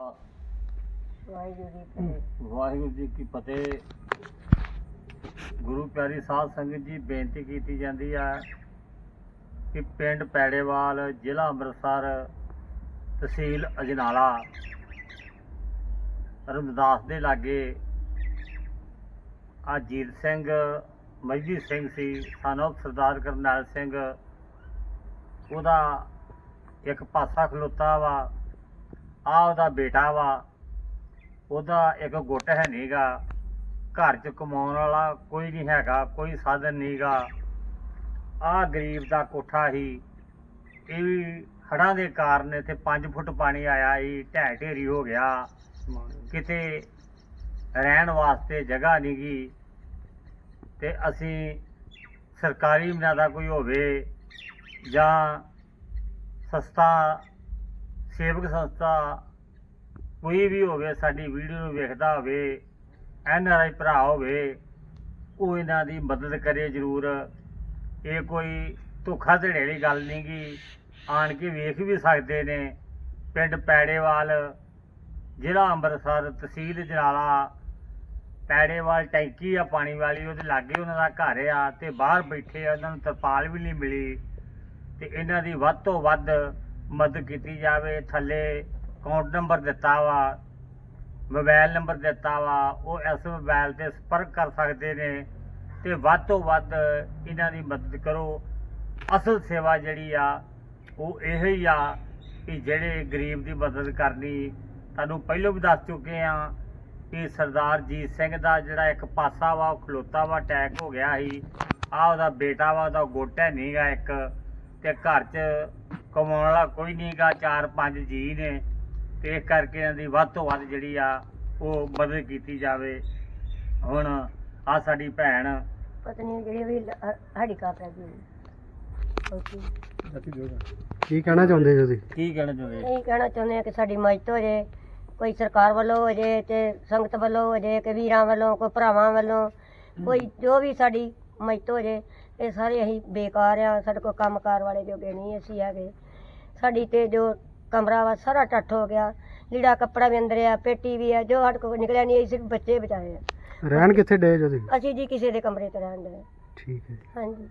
ਵਾਹਿਗੁਰੂ ਜੀ ਕੀ ਵਾਹਿਗੁਰੂ ਜੀ ਕੀ ਫਤਿਹ। ਗੁਰੂ ਪਿਆਰੀ ਸਾਧ ਸੰਗਤ ਜੀ, ਬੇਨਤੀ ਕੀਤੀ ਜਾਂਦੀ ਆ ਕਿ ਪਿੰਡ ਪੈੜੇਵਾਲ, ਜ਼ਿਲ੍ਹਾ ਅੰਮ੍ਰਿਤਸਰ, ਤਹਿਸੀਲ ਅਜਨਾਲਾ, ਰਮਦਾਸ ਦੇ ਲਾਗੇ ਆ ਜੀਤ ਸਿੰਘ, ਮਜਦੀ ਸਿੰਘ ਸੀ, ਸਾਨੂੰ ਸਰਦਾਰ ਕਰਨੈਲ ਸਿੰਘ, ਉਹਦਾ ਇੱਕ ਪਾਸਾ ਖਲੋਤਾ ਵਾ। ਆ ਉਹਦਾ ਬੇਟਾ ਵਾ, ਉਹਦਾ ਇੱਕ ਗੁੱਟ ਹੈ ਨਹੀਂਗਾ ਘਰ 'ਚ ਕਮਾਉਣ ਵਾਲਾ ਕੋਈ ਨਹੀਂ ਹੈਗਾ, ਕੋਈ ਸਾਧਨ ਨਹੀਂਗਾ ਆ ਗਰੀਬ ਦਾ ਕੋਠਾ ਹੀ, ਇਹ ਵੀ ਹੜ੍ਹਾਂ ਦੇ ਕਾਰਨ ਇੱਥੇ 5 ਫੁੱਟ ਪਾਣੀ ਆਇਆ ਸੀ, ਢਹਿ ਢੇਰੀ ਹੋ ਗਿਆ। ਕਿਤੇ ਰਹਿਣ ਵਾਸਤੇ ਜਗ੍ਹਾ ਨਹੀਂ ਨਹੀਂਗੀ ਤੇ ਅਸੀਂ ਸਰਕਾਰੀ ਮਨਾਦਾ ਕੋਈ ਹੋਵੇ ਜਾਂ ਸਸਤਾ ਸੇਵਕ ਸੰਸਥਾ ਕੋਈ ਵੀ ਹੋਵੇ, ਸਾਡੀ ਵੀਡੀਓ ਨੂੰ ਵੇਖਦਾ ਹੋਵੇ, ਐਨ ਆਰ ਆਈ ਭਰਾ ਹੋਵੇ, ਉਹ ਇਹਨਾਂ ਦੀ ਮਦਦ ਕਰੇ ਜ਼ਰੂਰ। ਇਹ ਕੋਈ ਧੋਖਾ ਧੜੇ ਵਾਲੀ ਗੱਲ ਨਹੀਂ ਗੀ। ਆਣ ਕੇ ਵੇਖ ਵੀ ਸਕਦੇ ਨੇ, ਪਿੰਡ ਪੈੜੇਵਾਲ, ਜ਼ਿਲ੍ਹਾ ਅੰਮ੍ਰਿਤਸਰ, ਤਹਿਸੀਲ ਜਨਾਲਾ ਪੈੜੇਵਾਲ ਟੈਂਕੀ ਆ ਪਾਣੀ ਵਾਲੀ, ਉਹਦੇ ਲਾਗੇ ਉਹਨਾਂ ਦਾ ਘਰ ਆ ਤੇ ਬਾਹਰ ਬੈਠੇ ਆ, ਉਹਨਾਂ ਨੂੰ ਤਰਪਾਲ ਵੀ ਨਹੀਂ ਮਿਲੀ ਤੇ ਇਹਨਾਂ ਦੀ ਵੱਧ ਤੋਂ ਵੱਧ ਮਦਦ ਕੀਤੀ ਜਾਵੇ, ਥੱਲੇ ਅਕਾਊਂਟ ਨੰਬਰ ਦਿੱਤਾ ਵਾ ਮੋਬਾਈਲ ਨੰਬਰ ਦਿੱਤਾ ਵਾ, ਉਹ ਇਸ ਮੋਬਾਈਲ ਤੇ ਸੰਪਰਕ ਕਰ ਸਕਦੇ ਨੇ ਤੇ ਵੱਧ ਤੋਂ ਵੱਧ ਇਹਨਾਂ ਦੀ ਮਦਦ ਕਰੋ। ਅਸਲ ਸੇਵਾ ਜਿਹੜੀ ਆ, ਉਹ ਇਹ ਹੀ ਆ ਕਿ ਜਿਹੜੇ ਗਰੀਬ ਦੀ ਮਦਦ ਕਰਨੀ, ਤੁਹਾਨੂੰ ਪਹਿਲਾਂ ਵੀ ਦੱਸ ਚੁੱਕੇ ਆ ਕਿ ਸਰਦਾਰ ਜੀਤ ਸਿੰਘ ਦਾ ਜਿਹੜਾ ਇੱਕ ਪਾਸਾ ਵਾ, ਉਹ ਖਲੋਤਾ ਵਾ ਅਟੈਕ ਹੋ ਗਿਆ ਸੀ। ਆ ਉਹਦਾ ਬੇਟਾ ਵਾ, ਉਹਦਾ ਗੋਟਾ ਨਹੀਂਗਾ ਇੱਕ, ਤੇ ਘਰ 'ਚ ਕਮਾਉਣ ਵਾਲਾ ਕੋਈ ਨਹੀਂਗਾ ਚਾਰ ਪੰਜ ਜੀ ਨੇ ਤੇ ਇਸ ਕਰਕੇ ਇਹਨਾਂ ਦੀ ਵੱਧ ਤੋਂ ਵੱਧ ਜਿਹੜੀ ਆ ਉਹ ਮਦਦ ਕੀਤੀ ਜਾਵੇ। ਹੁਣ ਆ ਸਾਡੀ ਭੈਣ। ਪਤਨੀ ਜਿਹੜੀ ਵੀ ਸਾਡੀ ਕਾ ਪੈ ਗਈ ਓਕੇ ਕੀ ਕਹਿਣਾ ਚਾਹੁੰਦੇ ਜੀ ਤੁਸੀਂ? ਕੀ ਕਹਿਣਾ ਚਾਹੁੰਦੇ? ਇਹ ਕਹਿਣਾ ਚਾਹੁੰਦੇ ਆ ਕਿ ਸਾਡੀ ਮਦਦ ਹੋ ਜੇ ਕੋਈ ਸਰਕਾਰ ਵੱਲੋਂ ਹੋ ਜੇ ਤੇ ਸੰਗਤ ਵੱਲੋਂ ਹੋ ਜੇ ਕਿ ਵੀਰਾਂ ਵੱਲੋਂ ਕੋਈ ਭਰਾਵਾਂ ਵੱਲੋਂ ਕੋਈ ਜੋ ਵੀ ਸਾਡੀ ਮਦਦ ਹੋ ਜੇ ਇਹ ਸਾਰੇ ਅਸੀਂ ਬੇਕਾਰ ਆ ਸਾਡੇ ਕੋਲ ਕੰਮਕਾਰ ਵਾਲੇ ਜੋਗੇ ਨਹੀਂ ਅਸੀਂ ਹੈਗੇ। ਸਾਡੀ ਤੇ ਜੋ ਕਮਰਾ ਵਾ ਸਾਰਾ ਟੱਟ ਹੋ ਗਿਆ। ਲੀੜਾ ਕੱਪੜਾ ਵੀ ਅੰਦਰ ਆ ਪੇਟੀ ਵੀ ਆ ਜੋ ਸਾਡੇ ਕੋਲ ਨਿਕਲਿਆ ਨਹੀਂ ਸਿਰਫ ਬੱਚੇ ਬਚਾਏ ਆ। ਰਹਿਣ ਕਿੱਥੇ ਡੇ ਜੀ ਤੁਸੀਂ? ਅਸੀਂ ਜੀ ਕਿਸੇ ਦੇ ਕਮਰੇ 'ਚ ਰਹਿਣ ਦੇ। ਠੀਕ ਹੈ ਹਾਂਜੀ।